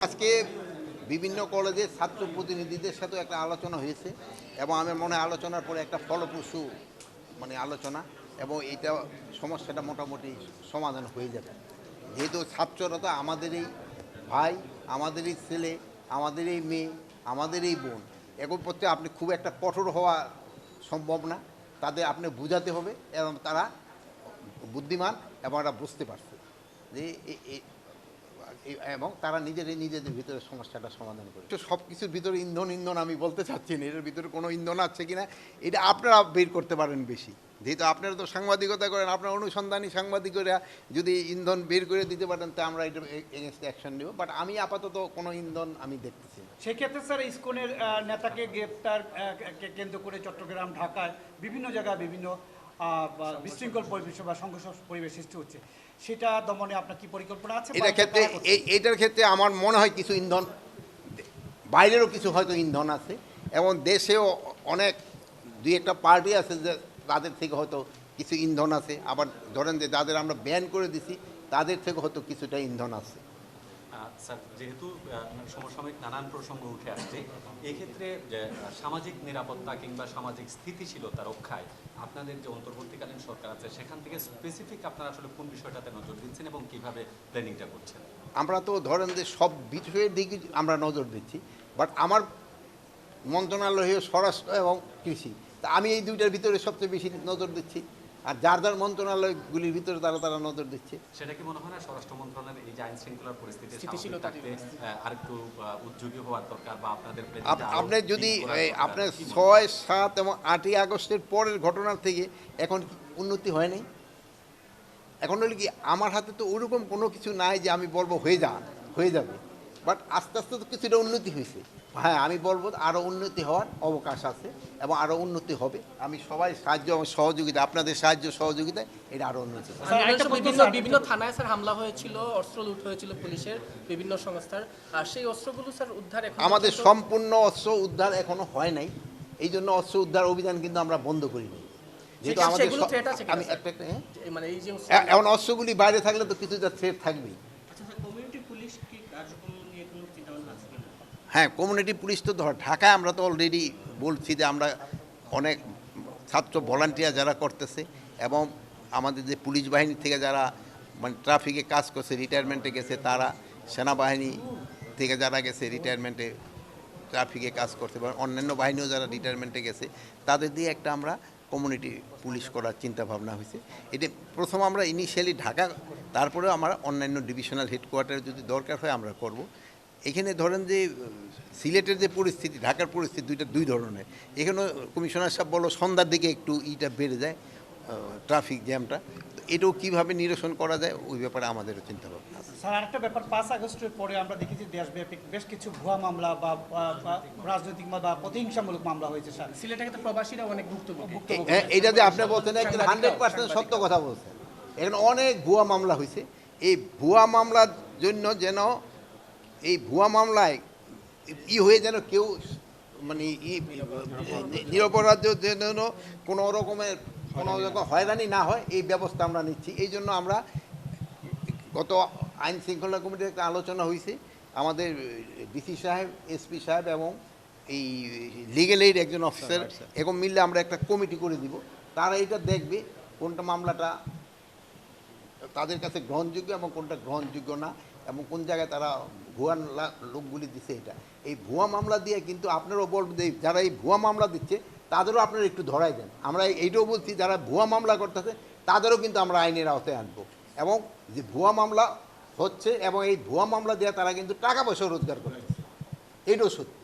আজকে বিভিন্ন কলেজের ছাত্র প্রতিনিধিদের সাথে একটা আলোচনা হয়েছে এবং আমার মনে আলোচনার পরে একটা ফলপ্রসূ মানে আলোচনা এবং এটা সমস্যাটা মোটামুটি সমাধান হয়ে যাবে। যেহেতু ছাত্ররা তো আমাদেরই ভাই আমাদেরই ছেলে আমাদেরই মেয়ে আমাদেরই বোন এখন পক্ষে আপনি খুব একটা কঠোর হওয়া সম্ভব না। তাদের আপনি বোঝাতে হবে এবং তারা বুদ্ধিমান এবং এরা বুঝতে পারছে যে এবং তারা নিজেরাই নিজেদের ভিতরে সমস্যাটা সমাধান করে। তো সব কিছুর ভিতরে ইন্ধন ইন্ধন আমি বলতে চাচ্ছি না এটার ভিতরে কোনো ইন্ধন আছে কিনা এটা আপনারা বের করতে পারেন বেশি। যেহেতু আপনারা তো সাংবাদিকতা করেন আপনার অনুসন্ধানী সাংবাদিকরা যদি ইন্ধন বের করে দিতে পারেন তা আমরা এটা এগেনস্ট অ্যাকশন নেব। বাট আমি আপাতত কোনো ইন্ধন আমি দেখতেছি না। সেক্ষেত্রে স্যার ইসকনের নেতাকে গ্রেপ্তার কেন্দ্র করে চট্টগ্রাম ঢাকায় বিভিন্ন জায়গায় বিভিন্ন বিশৃঙ্খল পরিবেশ বা সংঘর্ষ পরিবেশ সৃষ্টি হচ্ছে সেটা দমনে আপনার কি পরিকল্পনা আছে? এটার ক্ষেত্রে এই এইটার ক্ষেত্রে আমার মনে হয় কিছু ইন্ধন বাইরেরও কিছু হয়তো ইন্ধন আছে এবং দেশেও অনেক দুই একটা পার্টি আছে যে তাদের থেকে হয়তো কিছু ইন্ধন আছে আবার ধরেন যে যাদের আমরা ব্যান করে দিছি তাদের থেকে হয়তো কিছুটা ইন্ধন আছে। স্যার, যেহেতু সমসাময়িক নানান প্রসঙ্গ উঠে আসছে, এক্ষেত্রে সামাজিক নিরাপত্তা কিংবা সামাজিক স্থিতিশীলতা রক্ষায় আপনাদের যে অন্তর্বর্তীকালীন সরকার আছে, সেখান থেকে স্পেসিফিক আপনারা আসলে কোন বিষয়টাতে নজর দিচ্ছেন এবং কীভাবে প্ল্যানিংটা করছেন? আমরা তো ধরেন যে সব বিষয়ের দিকে আমরা নজর দিচ্ছি বাট আমার মন্ত্রণালয় স্বরাষ্ট্র এবং কৃষি, তা আমি এই দুইটার ভিতরে সবচেয়ে বেশি নজর দিচ্ছি। আর যার যার মন্ত্রণালয়গুলির ভিতরে তারা তারা নজর দিচ্ছে সেটা কি মনে হয় না স্বরাষ্ট্র মন্ত্রণালয়ের এই যে আইন শৃঙ্খলার পরিস্থিতি থাকতে আরেকটু উদ্যোগী হওয়ার দরকার বা আপনাদের আরও আপনি যদি। আপনার হয়? ছয় সাত এবং আটই আগস্টের পরের ঘটনার থেকে এখন উন্নতি হয় নাই এখন হলে কি আমার হাতে তো ওরকম কোনো কিছু নাই যে আমি বলব হয়ে যা হয়ে যাবে বাট আস্তে আস্তে তো কিছুটা উন্নতি হয়েছে। হ্যাঁ আমি বলব আরও উন্নতি হওয়ার অবকাশ আছে এবং আরও উন্নতি হবে। আমি সবাই সাহায্য এবং সহযোগিতা আপনাদের সাহায্য সহযোগিতায় এটা আরও উন্নতি বিভিন্ন থানায় স্যার হামলা হয়েছিল অস্ত্র লুট হয়েছিল পুলিশের বিভিন্ন সংস্থার। আর সেই অস্ত্রগুলো স্যার উদ্ধার আমাদের সম্পূর্ণ অস্ত্র উদ্ধার এখনও হয় নাই। এই জন্য অস্ত্র উদ্ধার অভিযান কিন্তু আমরা বন্ধ করিনি। যেহেতু আমাদের আমি একটা মানে এই যে এখন অস্ত্রগুলি বাইরে থাকলে তো কিছুটা থ্রেট থাকবেই আচ্ছা স্যার কমিউনিটি পুলিশ কি কার্যক্রম নিয়ে কোনো চিন্তাভাবনা আছে কিনা হ্যাঁ কমিউনিটি পুলিশ তো ধর, ঢাকায় আমরা তো অলরেডি বলছি যে আমরা অনেক ছাত্র ভলান্টিয়ার যারা করতেছে এবং আমাদের যে পুলিশ বাহিনী থেকে যারা মানে ট্রাফিকে কাজ করছে রিটায়ারমেন্টে গেছে তারা, সেনাবাহিনী থেকে যারা গেছে রিটায়ারমেন্টে ট্রাফিকে কাজ করছে, বা অন্যান্য বাহিনীও যারা রিটায়ারমেন্টে গেছে, তাদের দিয়ে একটা আমরা কমিউনিটি পুলিশ করার চিন্তা ভাবনা হয়েছে। এটা প্রথম আমরা ইনিশিয়ালি ঢাকা, তারপরেও আমরা অন্যান্য ডিভিশনাল হেডকোয়ার্টারে যদি দরকার হয় আমরা করব। এখানে ধরেন যে সিলেটের যে পরিস্থিতি ঢাকার পরিস্থিতি দুইটা দুই ধরনের। এখানে কমিশনার সাহেব বলো সন্ধ্যার দিকে একটু ইটা বেড়ে যায় ট্রাফিক জ্যামটা তো এটাও কীভাবে নিরসন করা যায় ওই ব্যাপারে আমাদেরও চিন্তা ভাবনা স্যার আরেকটা ব্যাপার পাঁচ আগস্টের পরে আমরা দেখেছি দেশব্যাপী বেশ কিছু ভুয়া মামলা বা রাজনৈতিক বা প্রতিহিংসামূলক মামলা হয়েছে স্যার। সিলেটে কিন্তু প্রবাসীরা অনেক ভুক্তভোগী। হ্যাঁ, এটা যে আপনি বলছেন একদম হান্ড্রেড পার্সেন্ট সত্য কথা বলছেন। এখানে অনেক ভুয়া মামলা হয়েছে। এই ভুয়া মামলার জন্য যেন এই ভুয়া মামলায় ই হয়ে যেন কেউ মানে ই, নিরপরাধ যেন কোনো রকমের কোনো রকম হয়রানি না হয়, এই ব্যবস্থা আমরা নিচ্ছি। এই জন্য আমরা গত আইন শৃঙ্খলা কমিটির একটা আলোচনা হয়েছে। আমাদের ডিসি সাহেব, এসপি সাহেব এবং এই লিগেল এইড একজন অফিসার এরকম মিললে আমরা একটা কমিটি করে দিব। তারা এটা দেখবে কোনটা মামলাটা তাদের কাছে গ্রহণযোগ্য এবং কোনটা গ্রহণযোগ্য না। এবং কোন জায়গায় তারা ভুয়া লোকগুলি দিচ্ছে এটা। এই ভুয়া মামলা দিয়ে কিন্তু আপনারাও বলবেন যে যারা এই ভুয়া মামলা দিচ্ছে তাদেরও আপনারা একটু ধরাই দেন। আমরা এইটাও বলছি যারা ভুয়া মামলা করতেছে তাদেরও কিন্তু আমরা আইনের আওতায় আনব। এবং যে ভুয়া মামলা হচ্ছে এবং এই ভুয়া মামলা দিয়ে তারা কিন্তু টাকা পয়সা রোজগার করতেছে এটাও সত্যি.